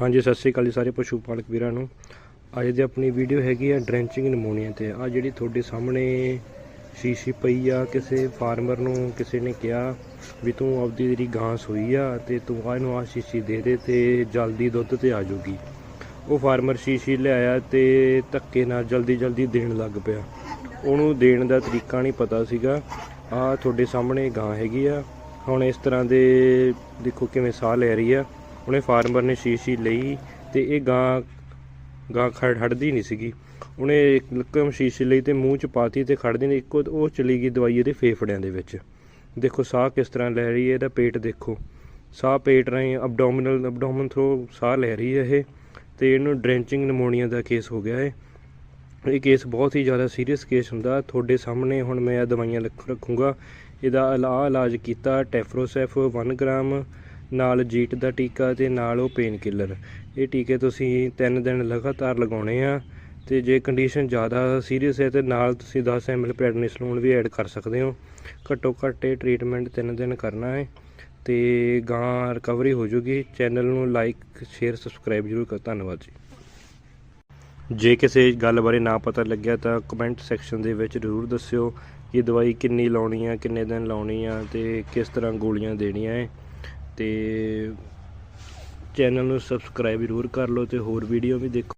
ਹਾਂਜੀ, ਸਤਿ ਸ੍ਰੀ ਅਕਾਲ ਜੀ ਸਾਰੇ ਪਸ਼ੂ ਪਾਲਕ ਵੀਰਾਂ ਨੂੰ। ਅੱਜ ਦੀ ਆਪਣੀ ਵੀਡੀਓ ਹੈਗੀ ਆ ਡਰੈਂਚਿੰਗ ਨਮੋਨੀਆ ਤੇ। ਆ ਜਿਹੜੀ ਤੁਹਾਡੇ ਸਾਹਮਣੇ ਸ਼ੀਸ਼ੀ ਪਈ ਆ, ਕਿਸੇ ਫਾਰਮਰ ਨੂੰ ਕਿਸੇ ਨੇ ਕਿਹਾ ਵੀ ਤੂੰ ਆਪਦੀ ਜਿਹੜੀ ਗਾਂ ਸੂਈ ਆ ਤੇ ਤੂੰ ਆ ਇਹਨੂੰ ਆ ਸ਼ੀਸ਼ੀ ਦੇ ਦੇ ਤੇ ਜਲਦੀ ਦੁੱਧ ਤੇ ਆ ਜਾਊਗੀ। ਉਹ ਫਾਰਮਰ ਸ਼ੀਸ਼ੀ ਲਿਆਇਆ ਤੇ ਧੱਕੇ ਨਾਲ ਜਲਦੀ ਜਲਦੀ ਦੇਣ ਲੱਗ ਪਿਆ। ਉਹਨੂੰ ਦੇਣ ਦਾ ਤਰੀਕਾ ਨਹੀਂ ਪਤਾ ਸੀਗਾ। ਆ ਤੁਹਾਡੇ ਸਾਹਮਣੇ ਗਾਂ ਹੈਗੀ ਆ। ਹੁਣ ਇਸ ਤਰ੍ਹਾਂ ਦੇ ਦੇਖੋ ਕਿਵੇਂ ਸਾਹ ਲੈ ਰਹੀ ਆ। ਉਹਨੇ ਫਾਰਮਰ ਨੇ ਸ਼ੀਸ਼ੀ ਲਈ ਤੇ ਇਹ ਗਾਂ ਗਾਂ ਖੜ, ਹਟਦੀ ਨਹੀਂ ਸੀਗੀ। ਉਹਨੇ ਇੱਕ ਲੱਕਮ ਸ਼ੀਸ਼ੀ ਲਈ ਤੇ ਮੂੰਹ ਚ ਪਾਤੀ ਤੇ ਖੜਦੀ ਨਹੀਂ। ਇੱਕੋ ਉਹ ਚਲੀ ਗਈ ਦਵਾਈ ਇਹਦੇ ਫੇਫੜਿਆਂ ਦੇ ਵਿੱਚ। ਦੇਖੋ ਸਾਹ ਕਿਸ ਤਰ੍ਹਾਂ ਲੈ ਰਹੀ ਹੈ, ਇਹਦਾ ਪੇਟ ਦੇਖੋ। ਸਾਹ ਪੇਟ ਰਾਹੀਂ ਅਬਡੋਮਿਨਲ ਅਬਡੋਮਨ ਥਰੋ ਸਾਹ ਲੈ ਰਹੀ ਹੈ ਇਹ ਤੇ ਇਹਨੂੰ ਡਰੈਂਚਿੰਗ ਨਮੋਨੀਆ ਦਾ ਕੇਸ ਹੋ ਗਿਆ ਹੈ ਇਹ ਕੇਸ ਬਹੁਤ ਹੀ ਜ਼ਿਆਦਾ ਸੀਰੀਅਸ ਕੇਸ ਹੁੰਦਾ। ਤੁਹਾਡੇ ਸਾਹਮਣੇ ਹੁਣ ਮੈਂ ਇਹ ਦਵਾਈਆਂ ਲਿਖ ਰੱਖੂੰਗਾ। ਇਹਦਾ ਇਲਾ- ਇਲਾਜ ਕੀਤਾ ਟੈਫਰੋਸੈਫ 1 ਗ੍ਰਾਮ ਨਾਲ ਜੀਟ ਦਾ ਟੀਕਾ ਤੇ ਨਾਲ ਉਹ ਪੇਨ ਕਿਲਰ ਇਹ ਟੀਕੇ ਤੁਸੀਂ 3 ਦਿਨ ਲਗਾਤਾਰ ਲਗਾਉਣੇ ਆ ਤੇ ਜੇ ਕੰਡੀਸ਼ਨ ਜ਼ਿਆਦਾ ਸੀਰੀਅਸ ਹੈ ਤੇ ਨਾਲ ਤੁਸੀਂ 10 ml ਪ੍ਰੈਡਨਿਸਲੋਨ ਵੀ ਐਡ ਕਰ ਸਕਦੇ ਹੋ। ਘੱਟੋ ਘੱਟ ਇਹ ਟ੍ਰੀਟਮੈਂਟ 3 ਦਿਨ ਕਰਨਾ ਹੈ ਤੇ ਗਾਂ ਰਿਕਵਰੀ ਹੋ ਜੂਗੀ। ਚੈਨਲ ਨੂੰ ਲਾਈਕ ਸ਼ੇਅਰ ਸਬਸਕ੍ਰਾਈਬ ਜ਼ਰੂਰ ਕਰ। ਧੰਨਵਾਦ ਜੀ। ਜੇ ਕਿਸੇ ਗੱਲ ਬਾਰੇ ਨਾ ਪਤਾ ਲੱਗਿਆ ਤਾਂ ਕਮੈਂਟ ਸੈਕਸ਼ਨ ਦੇ ਵਿੱਚ ਜ਼ਰੂਰ ਦੱਸਿਓ ਕਿ ਦਵਾਈ ਕਿੰਨੀ ਲਾਉਣੀ ਆ, ਕਿੰਨੇ ਦਿਨ ਲਾਉਣੀ ਆ ਤੇ ਕਿਸ ਤਰ੍ਹਾਂ ਗੋਲੀਆਂ ਦੇਣੀਆਂ ਹੈ। ਤੇ ਚੈਨਲ ਨੂੰ ਸਬਸਕ੍ਰਾਈਬ ਜ਼ਰੂਰ ਕਰ ਲਓ ਤੇ ਹੋਰ ਵੀਡੀਓ ਵੀ ਦੇਖੋ।